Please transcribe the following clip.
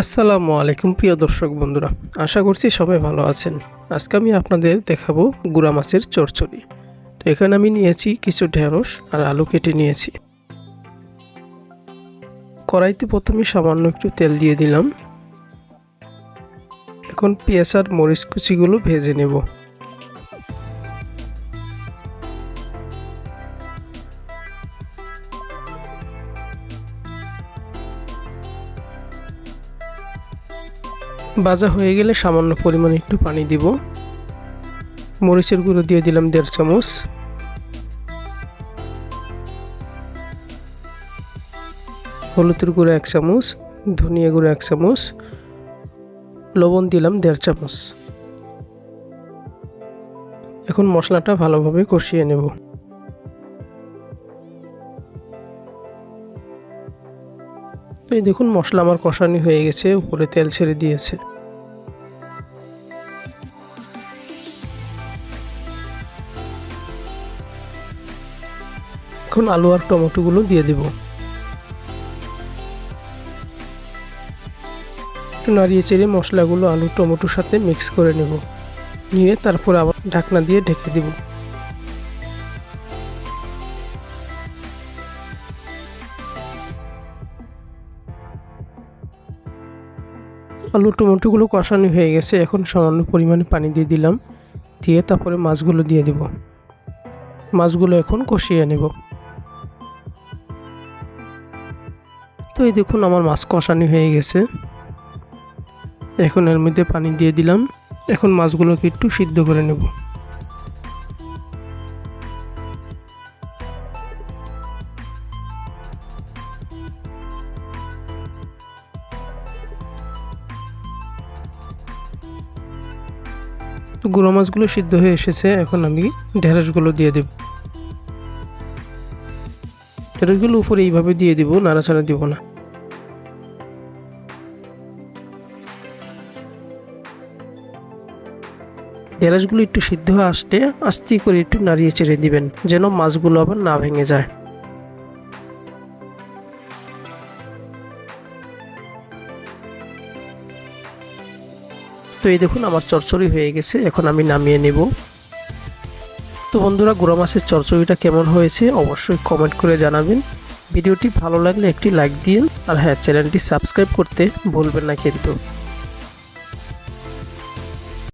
আসসালামু আলাইকুম, প্রিয় দর্শক বন্ধুরা। আশা করছি সবাই ভালো আছেন। আজকে আমি আপনাদের দেখাবো গুড়া মাছের চচ্চড়ি তো এখানে আমি নিয়েছি কিছু ঢেঁড়স আর আলু কেটে নিয়েছি। কড়াইতে প্রথমে সামান্য একটু তেল দিয়ে দিলাম। এখন পেঁয়াজ আর মরিচ কুচিগুলো ভেজে নেব। ভাজা হয়ে গেলে সামান্য পরিমাণে একটু পানি দিব। মরিচের গুঁড়ো দিয়ে দিলাম দেড় চামচ। হলুদের গুঁড়ো এক চামচ, ধনিয়া গুঁড়ো এক চামচ, লবণ দিলাম দেড় চামচ। এখন মশলাটা ভালোভাবে কষিয়ে নেব। এই দেখুন, মশলা আমার কষানি হয়ে গেছে, উপরে তেল ছেড়ে দিয়েছে। এখন আলু আর টমেটোগুলো দিয়ে দেব। একটু নাড়িয়ে চেড়ে মশলাগুলো আলু টমেটোর সাথে মিক্স করে নেব। নিয়ে তারপর আবার ঢাকনা দিয়ে ঢেকে দেব। আলু টমেটোগুলো কষানো হয়ে গেছে। এখন সামান্য পরিমাণে পানি দিয়ে দিলাম। দিয়ে তারপরে মাছগুলো দিয়ে দিব। মাছগুলো এখন কষিয়ে নেব। তো এই দেখুন আমার মাছ কষানি হয়ে গেছে। এখন এর মধ্যে পানি দিয়ে দিলাম। এখন মাছগুলোকে একটু সিদ্ধ করে নেব। তো গুঁড়ো মাছগুলো সিদ্ধ হয়ে এসেছে, এখন আমি ঢেঁড়সগুলো দিয়ে দেব। ঢেঁড়সগুলো উপরে এইভাবে দিয়ে দিব, নাড়াচাড়া দিব না। ঢেঁড়সগুলো একটু সিদ্ধ আসতে, আস্তে করে একটু নাড়িয়ে চেড়ে দিবেন, যেন মাছগুলো আবার না ভেঙে যায়। তো এই দেখুন, আমার চরচড়ি হয়ে গেছে, এখন আমি নামিয়ে নেব। তো বন্ধুরা, গোড়া মাছের চরচড়িটা কেমন হয়েছে অবশ্যই কমেন্ট করে জানাবেন। ভিডিওটি ভালো লাগলে একটি লাইক দিন আর হ্যাঁ চ্যানেলটি সাবস্ক্রাইব করতে ভুলবেন না কিন্তু।